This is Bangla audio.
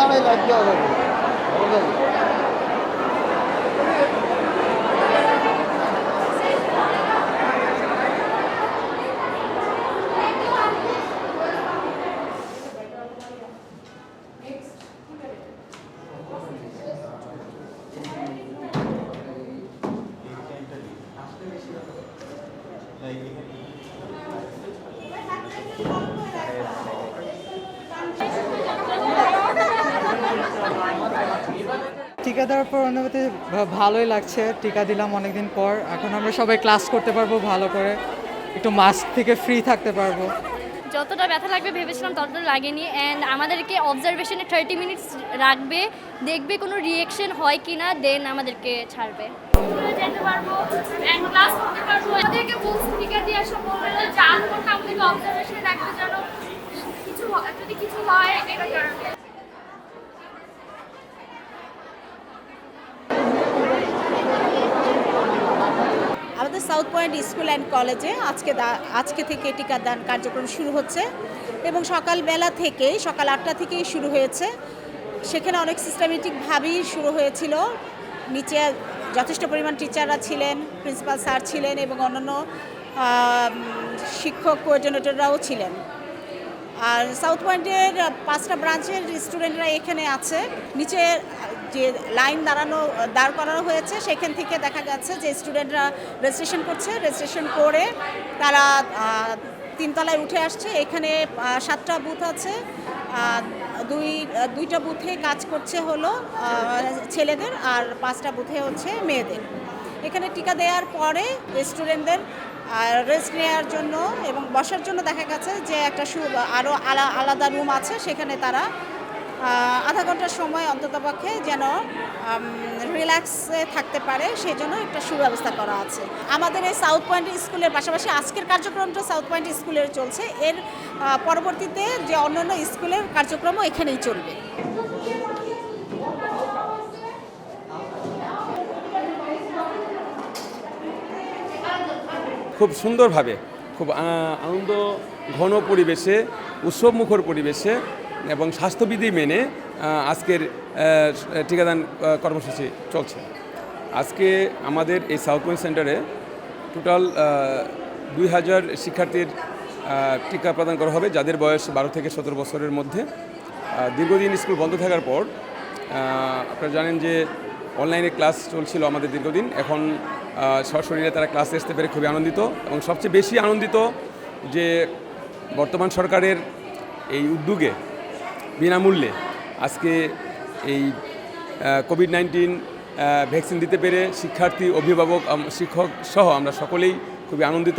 দাঁড়াই লাইট টিকা দেওয়ার পর অনুভূতি ভালোই লাগছে। টিকা দিলাম অনেকদিন পর। এখন আমরা সবাই ক্লাস করতে পারব ভালো করে। একটু মাস্ক থেকে ফ্রি থাকতে পারব। যতটা ব্যথা লাগবে ভেবেছিলাম ততটা লাগেনি। অ্যান্ড আমাদেরকে অবজারভেশনে থার্টি মিনিটস রাখবে। দেখবে কোনো রিয়েকশন হয় কি না দেন আমাদেরকে ছাড়বে। পারব ক্লাস করতে পারব। আমাদেরকে টিকা দিয়ে আসা আমাদেরকে অবজারভেশনে যেন কিছু যদি কিছু হয়, এটা আমাদের সাউথ পয়েন্ট স্কুল অ্যান্ড কলেজে আজকে আজকে থেকে টিকাদান কার্যক্রম শুরু হচ্ছে এবং সকালবেলা থেকে, সকাল আটটা থেকেই শুরু হয়েছে। সেখানে অনেক সিস্টেমেটিকভাবেই শুরু হয়েছিল। নিচে যথেষ্ট পরিমাণ টিচাররা ছিলেন, প্রিন্সিপাল স্যার ছিলেন এবং অন্যান্য শিক্ষক কোঅর্ডিনেটররাও ছিলেন। আর সাউথ পয়েন্টের পাঁচটা ব্রাঞ্চের স্টুডেন্টরা এখানে আছে। নিচে যে লাইন দাঁড়ানো, দাঁড় করানো হয়েছে, সেখান থেকে দেখা যাচ্ছে যে স্টুডেন্টরা রেজিস্ট্রেশন করছে। রেজিস্ট্রেশন করে তারা তিনতলায় উঠে আসছে। এখানে সাতটা বুথ আছে। দুই দুইটা বুথে কাজ করছে হলো ছেলেদের আর পাঁচটা বুথে হচ্ছে মেয়েদের। এখানে টিকা দেওয়ার পরে স্টুডেন্টদের রেস্ট নেওয়ার জন্য এবং বসার জন্য দেখা গেছে যে একটা সু আরও আলা, আলাদা রুম আছে, সেখানে তারা আধা ঘণ্টার সময় অন্ততপক্ষে যেন রিল্যাক্সে থাকতে পারে সেই জন্য একটা সুব্যবস্থা করা আছে। আমাদের এই সাউথ পয়েন্ট স্কুলের পাশাপাশি আজকের কার্যক্রমটা সাউথ পয়েন্ট স্কুলের চলছে। এর পরবর্তীতে যে অন্যান্য স্কুলের কার্যক্রমও এখানেই চলবে। খুব সুন্দরভাবে, খুব আনন্দ, ঘন পরিবেশে, উৎসবমুখর পরিবেশে এবং স্বাস্থ্যবিধি মেনে আজকের আ, টিকাদান কর্মসূচি চলছে। আজকে আমাদের এই সাউথ পয়েন্ট সেন্টারে টোটাল দুই হাজার শিক্ষার্থীর টিকা প্রদান করা হবে যাদের বয়স বারো থেকে সতেরো বছরের মধ্যে। দীর্ঘদিন স্কুল বন্ধ থাকার পর আপনারা জানেন যে অনলাইনে ক্লাস চলছিল আমাদের দীর্ঘদিন। এখন সশরীরে তারা ক্লাসে আসতে পেরে খুবই আনন্দিত এবং সবচেয়ে বেশি আনন্দিত যে বর্তমান সরকারের এই উদ্যোগে বিনামূল্যে আজকে এই কোভিড নাইন্টিন ভ্যাকসিন দিতে পেরে শিক্ষার্থী, অভিভাবক শিক্ষক সহ আমরা সকলেই খুবই আনন্দিত।